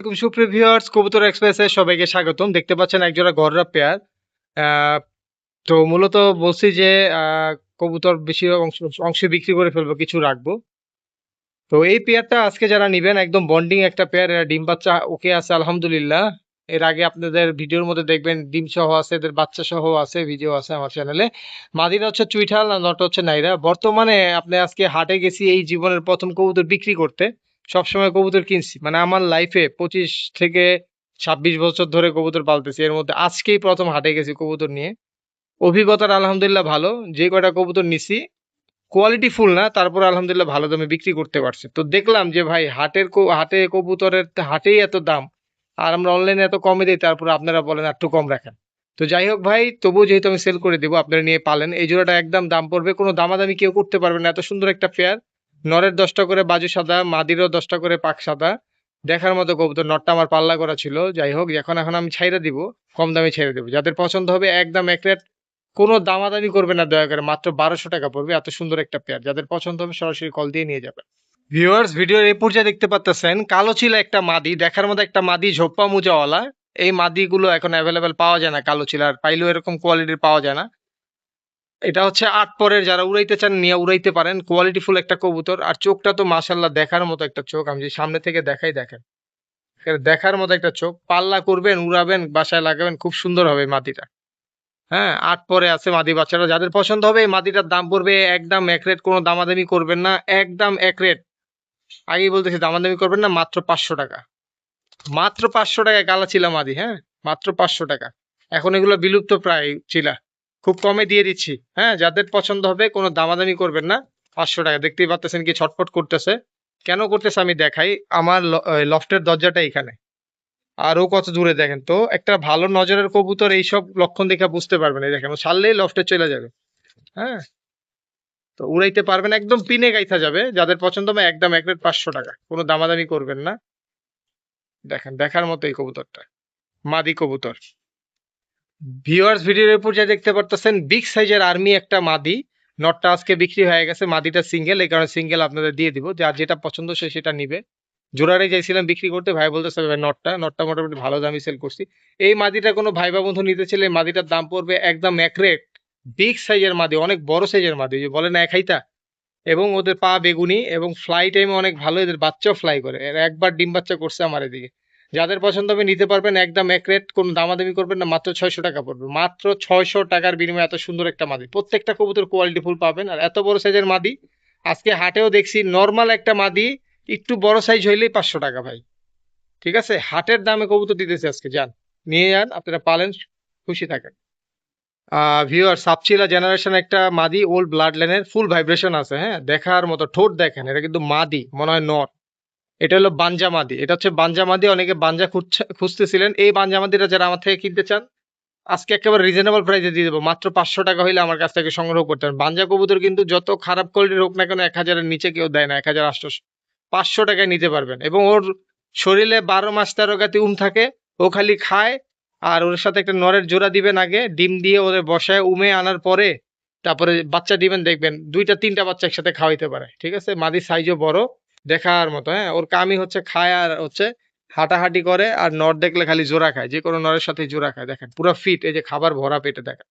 এরকম সুপ্রিয় ভিউয়ার্স, কবুতর এক্সপ্রেসে সবাইকে স্বাগতম। দেখতে পাচ্ছেন একজোড়া গররা পেয়ার। তো মূলত বলছি যে কবুতর বেশি অংশ, অংশে বিক্রি করে ফেলব, কিছু রাখব। তো এই পেয়ারটা আজকে যারা নিবেন, একদম বন্ডিং একটা পেয়ার ডিম বাচ্চা, ওকে আছে, আলহামদুলিল্লাহ। এর আগে আপনাদের ভিডিওর মধ্যে দেখবেন, ডিম সহ আছে, এদের বাচ্চা সহ আছে ভিডিও আছে আমার চ্যানেলে মাদিরা হচ্ছে চুইঠাল আর নটা হচ্ছে নাইরা। বর্তমানে আপনি আজকে হাটে গেছি, এই জীবনের প্রথম কবুতর বিক্রি করতে। সবসময় কবুতর কিনছি। মানে আমার লাইফে পঁচিশ থেকে ছাব্বিশ বছর ধরে কবুতর পালতেছি। এর মধ্যে আজকেই প্রথম হাটে গেছি কবুতর নিয়ে। অভিজ্ঞতার আলহামদুলিল্লাহ ভালো। যে কয়টা কবুতর নিছি কোয়ালিটি ফুল না, তারপর আলহামদুলিল্লাহ ভালো দামে বিক্রি করতে পারছে। তো দেখলাম যে ভাই, হাটের হাটে কবুতরের হাটেই এত দাম, আর আমরা অনলাইনে এত কমে দিই, তারপর আপনারা বলেন একটু কম রাখেন। তো যাই হোক ভাই, তবুও যেহেতু আমি সেল করে দেবো, আপনারা নিয়ে পালেন, এই জোড়াটা একদম দাম পড়বে, কোনো দামাদামি কেউ করতে পারবে না। এত সুন্দর একটা পেয়ার নরের দশটা করে বাজু সাদা, মাদিরও দশটা করে পাক সাদা। দেখার মতো কবুতর, নটটা আমার পাল্লা করা ছিল। যাই হোক, এখন এখন আমি ছাইরা দিব, কম দামে ছেড়ে দেবো। যাদের পছন্দ হবে একদম এক রেট, কোনো দামাদামি করবে না, দয়া করে। মাত্র বারোশো টাকা পড়বে, এত সুন্দর একটা পেয়ার যাদের পছন্দ হবে, সরাসরি কল দিয়ে নিয়ে যাবেন ভিউয়ার্স ভিডিওর এই পর্যায়ে দেখতে পাচ্তেছেন কালো ছিল একটা মাদি, দেখার মতো একটা মাদি, ঝোপ্পা মুজাওয়ালা। এই মাদিগুলো এখন অ্যাভেলেবেল পাওয়া যায় না, কালো ছিল। আর পাইলেও এরকম কোয়ালিটির পাওয়া যায় না। এটা হচ্ছে আট পরের, যারা উড়াইতে চান নিয়ে উড়াইতে পারেন। কোয়ালিটি ফুল একটা কবুতর। আর চোখটা তো মাশাল্লাহ দেখার মতো একটা চোখ। আমি সামনে থেকে দেখাই, দেখেন। দেখার মতো একটা চোখ। পাল্লা করবেন, উড়াবেন, বাসায় লাগাবেন, খুব সুন্দর হবে মাটিটা। হ্যাঁ আট পরে আছে মাদি বাচ্চারা। যাদের পছন্দ হবে এই মাদিটার দাম পড়বে একদম এক রেট। কোনো দামাদামি করবেন না, একদম এক রেট। আগেই বলতেছি, দামাদামি করবেন না, মাত্র পাঁচশো টাকা। মাত্র পাঁচশো টাকায় গালা চিলা মাদি হ্যাঁ? মাত্র পাঁচশো টাকা। এখন এগুলো বিলুপ্ত প্রায় চিলা। খুব কমে দিয়ে দিচ্ছি। হ্যাঁ যাদের পছন্দ হবে কোনো দামাদামি করবেন না। পাঁচশো টাকা। দেখতেই পাচ্ছেন কি ছটফট করতেছে। কেন করতেছে আমি দেখাই। আমার লফটের দরজাটা এখানে। আর ও কত দূরে দেখেন তো। একটা ভালো নজরের কবুতর এইসব লক্ষণ দেখে বুঝতে পারবেন। এই দেখেন ছাড়লেই লফটে চলে যাবে। হ্যাঁ। তো উড়াইতে পারবেন একদম পিনে গাইথা যাবে। যাদের পছন্দ হবে একদম এক রেট পাঁচশো টাকা। কোনো দামাদামি করবেন না। দেখেন, দেখার মতো এই কবুতরটা। মাদি কবুতর। ভিউয়ার্স, ভিডিওর উপর যা দেখতে পারতেছেন, বিগ সাইজের আর্মি একটা মাদি। নটটা আজকে বিক্রি হয়ে গেছে, মাদিটা সিঙ্গেল এই কারণে সিঙ্গেল আপনাদের দিয়ে দিব। যার যেটা পছন্দ সে সেটা নিবে। জোড়ারে যাইছিলাম বিক্রি করতে, ভাই বলতেছে, ভাই নটটা নটটা মোটামুটি ভালো দামে সেল করছি। এই মাদিটা কোনো ভাই বা বন্ধু নিতে চাইলে মাদিটার দাম পড়বে একদম এক বিগ সাইজের মাদি, অনেক বড় সাইজের মাদি যে বলে না এক হাইতা এবং ওদের পা বেগুনি এবং ফ্লাই টাইমে অনেক ভালো, এদের বাচ্চাও ফ্লাই করে। একবার ডিম বাচ্চা করছে আমার এদিকে। যাদের পছন্দ হবে নিতে পারবেন, একদম এক রেট, কোনো দামাদামি করবেন না, মাত্র ছয়শো টাকা পড়বে। মাত্র ছয়শো টাকার বিনিময়ে এত সুন্দর একটা মাদি। প্রত্যেকটা কবুতর কোয়ালিটি ফুল পাবেন, আর এত বড় সাইজের মাদি, আজকে হাটেও দেখছি নর্মাল একটা মাদি, একটু বড় সাইজ হইলেই পাঁচশো টাকা ভাই। ঠিক আছে? হাটের দামে কবুতর দিতেছে আজকে, যান। নিয়ে যান, আপনারা পালেন, খুশি থাকেন। ভিউয়ার সাপচিলা জেনারেশন একটা মাদি ওল্ড ব্লাড লাইনের ফুল ভাইব্রেশন আছে হ্যাঁ? দেখার মতো, ঠোঁট দেখেন, এটা কিন্তু মাদি, মনে হয় নর। এটা হলো বাঞ্জা মাদি। এটা হচ্ছে বাঞ্জা মাদি। অনেকে বাঞ্জা খুঁজতেছিলেন। এই বাঞ্জা মাদিটা যারা আমার থেকে কিনতে চান, আজকে একেবারে রিজনেবল প্রাইসে দিয়ে দেবো। মাত্র পাঁচশো টাকা হইলে আমার কাছ থেকে সংগ্রহ করতে পারেন। বাঞ্জা কবুতর কিন্তু যত খারাপ কোয়ালিটির হোক না কেন, এক হাজারের নিচে কেউ দেয় না। এক হাজার আটশোশো পাঁচশো টাকায় নিতে পারবেন। এবং ওর শরীরে বারো মাস তেরো গাতি উম থাকে। ও খালি খায় আর ওর সাথে একটা নরের জোড়া দিবেন আগে। ডিম দিয়ে ওদের বসায় উমে আনার পরে তারপরে বাচ্চা দিবেন, দেখবেন দুইটা তিনটা বাচ্চা একসাথে খাওয়াইতে পারে। ঠিক আছে? মাদির সাইজও বড়। দেখার মতো হ্যাঁ? ওর কামই হচ্ছে খায় আর হচ্ছে হাঁটাহাঁটি করে আর নর দেখলে খালি জোড়া খায়, যে কোনো নরের সাথে জোড়া খায়। দেখেন, পুরো ফিট এই যে খাবার ভরা পেটে, দেখেন।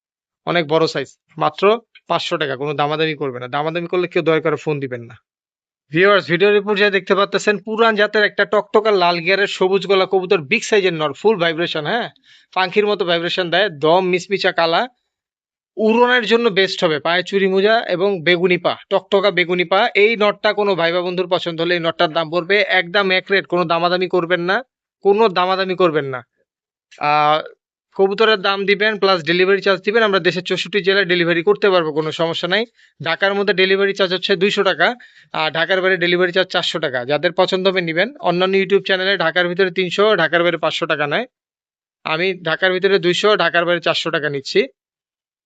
অনেক বড় সাইজ মাত্র পাঁচশো টাকা, কোনো দামাদামি করবে না। দামাদামি করলে কেউ দয়া করে ফোন দিবেন না। ভিউয়ার্স ভিডিওর উপর যা দেখতে পাচ্ছেন পুরান জাতের একটা টকটকা লাল গিয়ারের সবুজ গলা কবুতর বিগ সাইজের নর ফুল ভাইব্রেশন হ্যাঁ? পাখির মতো ভাইব্রেশন দেয়, দম মিসমিচা কালা। উড়নের জন্য বেস্ট হবে। পায়ে চুরি মোজা এবং বেগুনি পা, টকটকা বেগুনি পা। এই নটটা কোনো ভাই বা বন্ধুর পছন্দ হলে এই নটটার দাম পড়বে একদম এক রেট কোনো দামাদামি করবেন না, কোনো দামাদামি করবেন না। কবুতরের দাম দিবেন প্লাস ডেলিভারি চার্জ দিবেন। আমরা দেশের চৌষট্টি জেলায় ডেলিভারি করতে পারব, কোনো সমস্যা নাই। ঢাকার মধ্যে ডেলিভারি চার্জ হচ্ছে দুইশো টাকা, আর ঢাকার বাইরে ডেলিভারি চার্জ চারশো টাকা। যাদের পছন্দ হবে নেবেন। অন্যান্য ইউটিউব চ্যানেলে ঢাকার ভিতরে তিনশো, ঢাকার বাইরে পাঁচশো টাকা নেয়। আমি ঢাকার ভিতরে দুইশো, ঢাকার বাইরে চারশো টাকা নিচ্ছি।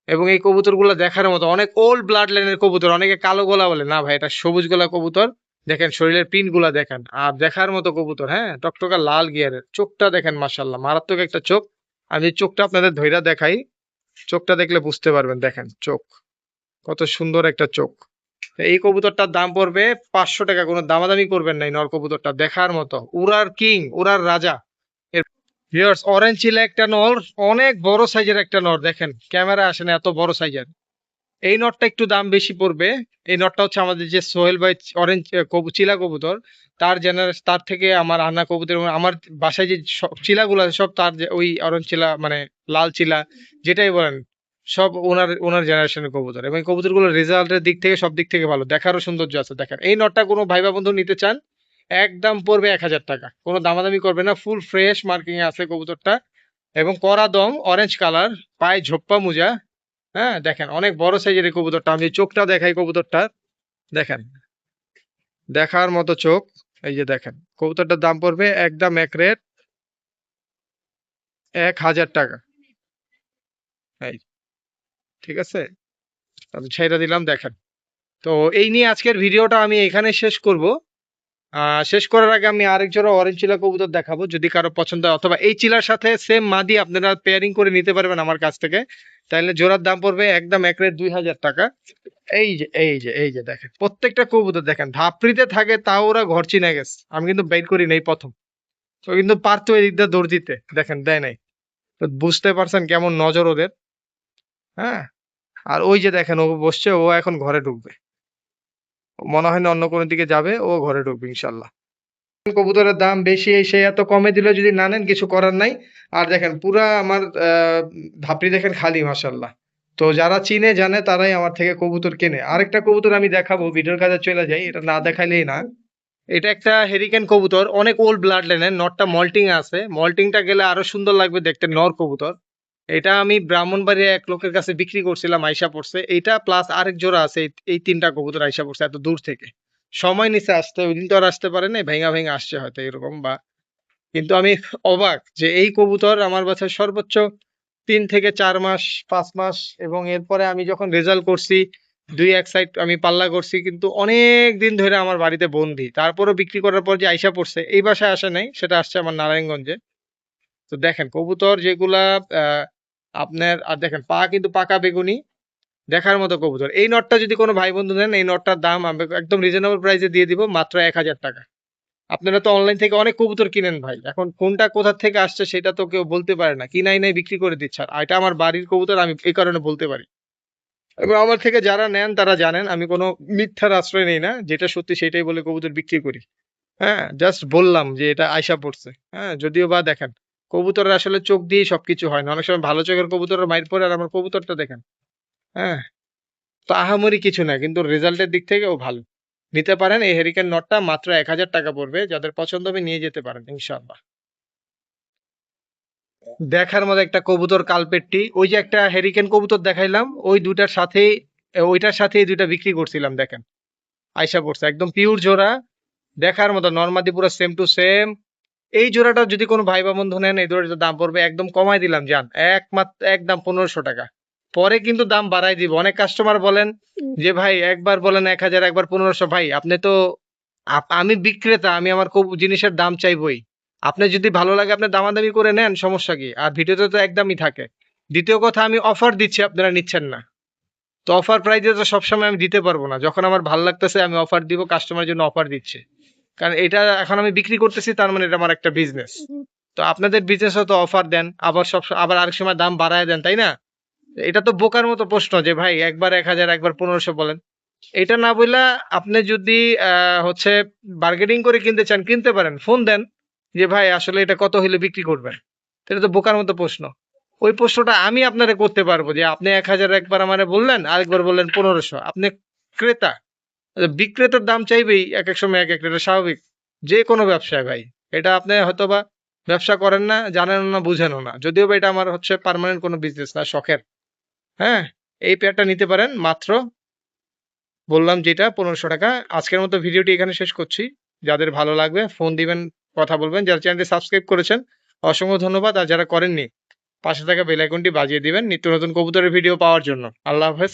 এবং এই কবুতরগুলো দেখার মতো অনেক ওল্ড ব্লাড লাইনের কবুতর, অনেকে কালো গলা বলে। না ভাই, এটা সবুজ গোলা কবুতর। দেখেন, শরীরের প্রিন্টগুলা দেখেন। আর দেখার মতো কবুতর হ্যাঁ? টকটকা লাল গিয়ারের চোখটা দেখেন মাসাল্লাহ মারাত্মক একটা চোখ। আমি চোখটা আপনাদের ধৈরা দেখাই। চোখটা দেখলে বুঝতে পারবেন, দেখেন, চোখ। কত সুন্দর একটা চোখ। এই কবুতরটার দাম পড়বে পাঁচশো টাকা। কোনো দামাদামি করবেন না এই নর কবুতরটা। দেখার মতো। উড়ার কিং, উড়ার রাজা। ভিউয়ার্স অরেঞ্জ চিলা একটা নর অনেক বড় সাইজের একটা নর দেখেন ক্যামেরা আসে না এত বড় সাইজের এই নটটা একটু দাম বেশি পড়বে, এই নটটা হচ্ছে আমাদের যে সোহেল ভাই অরেঞ্জ চিলা কবুতর, তার জেনারেশন তার থেকে আমার আনা কবুতর আমার বাসায় যে চিলাগুলো আছে, সব তার ওই অরেঞ্জ চিলা মানে লাল চিলা, যেটাই বলেন, সব ওনার ওনার জেনারেশনের কবুতর, এবং এই কবুতরগুলোর রেজাল্টের দিক থেকে সব দিক থেকে ভালো, দেখারও সৌন্দর্য আছে, দেখেন। এই নটটা কোনো ভাই বা বন্ধু নিতে চান একদম পড়বে এক হাজার টাকা। কোনো দামাদামি করবে না ফুল ফ্রেশ মার্কিং আছে কবুতরটা। এবং করা দম অরেঞ্জ কালার পায়ে ঝোপ্পা মোজা। হ্যাঁ দেখেন, অনেক বড় সাইজের এই কবুতরটা। আমি চোখটা দেখাই কবুতরটা। দেখেন, দেখার মতো চোখ। এই যে দেখেন, কবুতরটার দাম পড়বে একদম এক রেট এক হাজার টাকা। এই, ঠিক আছে? আমি ছেড়ে দিলাম, দেখেন। তো এই নিয়ে আজকের ভিডিওটা আমি এখানে শেষ করব। শেষ করার আগে আমি আরেক জোড়া অরেঞ্জ চিলা কবুতর দেখাবো, যদি কারও পছন্দ হয়, অথবা এই চিলার সাথে সেম মাদি আপনারা পেয়ারিং করে নিতে পারবেন আমার কাছ থেকে। তাহলে জোড়ার দাম পড়বে একদম এক রেট দুই হাজার টাকা। এই যে এই যে এই যে দেখেন, প্রত্যেকটা কবুতর দেখেন, ধাপড়িতে থাকে, তাও ওরা ঘর চিনে গেছে। আমি কিন্তু বের করি নাই প্রথম। তো কিন্তু পারতো দিয়ে দৌড় দিতে, দেখেন, দেয় নাই। তো বুঝতে পারছেন কেমন নজর ওদের। হ্যাঁ? আর ওই যে দেখেন, ও বসছে, ও এখন ঘরে ঢুকবে। মনে হয় না অন্য কোনো দিকে যাবে ও ঘরে ঢুকবে ইনশাল্লাহ কবুতরের দাম বেশি এই সেই এত কমে দিলে যদি না নেন কিছু করার নাই। আর দেখেন পুরা আমার আহ, ধাপড়ি দেখেন খালি মাসাল্লাহ তো যারা চিনে জানে তারাই আমার থেকে কবুতর কেনে। আরেকটা কবুতর আমি দেখাবো ভিডিওর কাছে চলে যাই এটা না দেখাইলেই না। এটা একটা হেরিকেন কবুতর অনেক ওল্ড ব্লাড লাইনের নটটা মল্টিং আছে। মল্টিংটা গেলে আরও সুন্দর লাগবে দেখতে নর কবুতর। এটা আমি ব্রাহ্মণবাড়িয়া এক লোকের কাছে বিক্রি করছিলাম, আইসা পড়ছে। এটা প্লাস আরেক জোড়া আছে, এই- তিনটা কবুতর আইসা পড়ছে এত দূর থেকে। সময় নিচে আসতে ওই দিন তো আর আসতে পারে নাই, ভেঙা ভেঙা আসছে হয়তো এরকম বা। কিন্তু আমি অবাক যে এই কবুতর আমার বাসায় সর্বোচ্চ তিন থেকে চার মাস, পাঁচ মাস এবং এরপরে আমি যখন রেজাল্ট করছি, দুই এক সাইড আমি পাল্লা করছি, কিন্তু অনেক দিন ধরে আমার বাড়িতে বন্দি। তারপরও বিক্রি করার পর যে আইসা পড়ছে, এই বাসায় আসে নাই, সেটা আসছে আমার নারায়ণগঞ্জে। তো দেখেন, কবুতর যেগুলা আপনার, আর দেখেন, পা কিন্তু পাকা বেগুনি, দেখার মতো কবুতর। এই নটটা যদি কোনো ভাই বন্ধু নেন, এই নটটার দাম আমি একদম রিজনেবল প্রাইসে দিয়ে দিব মাত্র এক হাজার টাকা। আপনারা তো অনলাইন থেকে অনেক কবুতর কিনেন ভাই। এখন কোনটা কোথা থেকে আসছে সেটা তো কেউ বলতে পারে না। কিনাই নাই, বিক্রি করে দিচ্ছে। আর এটা আমার বাড়ির কবুতর, আমি এই কারণে বলতে পারি। এবং আমার থেকে যারা নেন, তারা জানেন, আমি কোনো মিথ্যার আশ্রয় নেই না, যেটা সত্যি সেটাই বলে কবুতর বিক্রি করি। হ্যাঁ জাস্ট বললাম যে এটা আয়সা পড়ছে। হ্যাঁ যদিও বা দেখেন কবুতরের আসলে চোখ দিয়েই সবকিছু হয় না। অনেক সময় ভালো চোখের কবুতরের মাইর পরে আর আমার কবুতরটা দেখেন। হ্যাঁ? তো আহামরি কিছু না কিন্তু রেজাল্টের দিক থেকে ও ভালো। নিতে পারেন এই হেরিকেন নটটা মাত্র এক হাজার টাকা পড়বে যাদের পছন্দ হবে নিয়ে যেতে পারেন ইনশাআল্লাহ। দেখার মতো একটা কবুতর কালপেটটি। ওই যে একটা হেরিকেন কবুতর দেখাইলাম ওই দুইটার সাথেই এ, ওইটার সাথে দুইটা বিক্রি করছিলাম দেখেন। আয়সা পড়ছে একদম পিওর জোড়া। দেখার মতো নর্মাদি পুরো সেম টু সেম এই জোড়াটা যদি কোনো ভাই বা বন্ধু নেন, এই জোড়াটার দাম পড়বে, একদম কমাই দিলাম, জান। একমাত্র, একদম পনেরোশো টাকা। পরে কিন্তু দাম বাড়াই দিব। অনেক কাস্টমার বলেন যে, ভাই, একবার বলেন এক হাজার, একবার পনেরোশো। ভাই, আপনি তো আমি বিক্রেতা, আমি আমার কবু- জিনিসের দাম চাইবই। আপনি যদি ভালো লাগে, আপনি দামাদামি করে নেন, সমস্যা কি? আর ভিডিওতে তো একদমই থাকে। দ্বিতীয় কথা, আমি অফার দিচ্ছি, আপনারা নিচ্ছেন না। তো অফার প্রাইজে তো সবসময় আমি দিতে পারব না। যখন আমার ভালো লাগতেছে, আমি অফার দিব কাস্টমারের জন্য অফার দিচ্ছি। কারণ এটা এখন আমি বিক্রি করতেছি, তার মানে এটা আমার একটা বিজনেস তো আপনাদের বিজনেস তো অফার দেন, আবার সব, আবার আরেক সময় দাম বাড়ায় দেন, তাই না? এটা তো বোকার মতো প্রশ্ন যে, ভাই, একবার এক হাজার, একবার পনেরোশো বলেন। এটা না বললা আপনি যদি হচ্ছে বার্গেনিং করে কিনতে চান, কিনতে পারেন, ফোন দেন যে, ভাই, আসলে এটা কত হইলে বিক্রি করবেন? এটা তো বোকার মতো প্রশ্ন। ওই প্রশ্নটা আমি আপনারে করতে পারব যে, আপনি এক হাজার একবার আমারে বললেন, আরেকবার বললেন পনেরোশো। আপনি ক্রেতা বিক্রেতার দাম চাইবেই এক এক সময় এক এক, এটা স্বাভাবিক। যে কোনো ব্যবসায় ভাই, এটা আপনি হয়তোবা ব্যবসা করেন না জানেন না, বুঝেনও না। যদিও বা এটা আমার হচ্ছে পার্মানেন্ট কোনো বিজনেস না, শখের। হ্যাঁ এই পেয়ারটা নিতে পারেন, মাত্র বললাম যেটা, পনেরোশো টাকা। আজকের মতো ভিডিওটি এখানে শেষ করছি। যাদের ভালো লাগবে ফোন দিবেন, কথা বলবেন। যারা চ্যানেলটি সাবস্ক্রাইব করেছেন, অসংখ্য ধন্যবাদ। আর যারা করেননি, পাশে থাকা বেল আইকনটি বাজিয়ে দিবেন, নিত্য নতুন কবুতরের ভিডিও পাওয়ার জন্য। আল্লাহ হাফেজ।